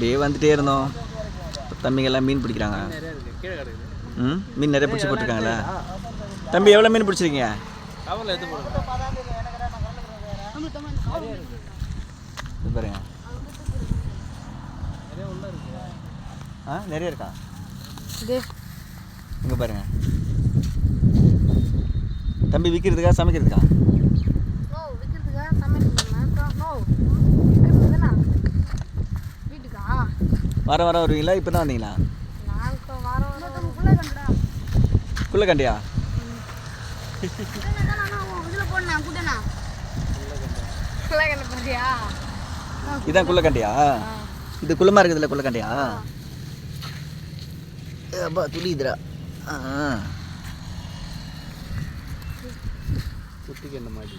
அப்படியே வந்துட்டே இருந்தோம். தம்பிங்கெல்லாம் மீன் பிடிக்கிறாங்க. ம்? மீன் நிறைய பிடிச்சி போட்டிருக்காங்களா? தம்பி எவ்வளோ மீன் பிடிச்சிருக்கீங்க? பாருங்க. ஆ நிறைய இருக்கா? இங்கே பாருங்க. தம்பி விற்கிறதுக்கா சமைக்கிறதுக்கா? வாரம் வாரம் வருவீங்களா? இப்போ தான் வந்தீங்களா? நாங்கள் வாரம் ஃபுல்லாக கண்டுடா குள்ளக்கண்டியா இதில் போடணா கூட்டணா ஃபுல்லாக கண்டு பாத்தியா இதான் குள்ளக்கண்டியா இது குள்ளமாக இருக்குதுல்ல குள்ளக்கண்டியா அப்பா துளிதுரா ஆ குட்டிக்கு என்ன மாதிரி?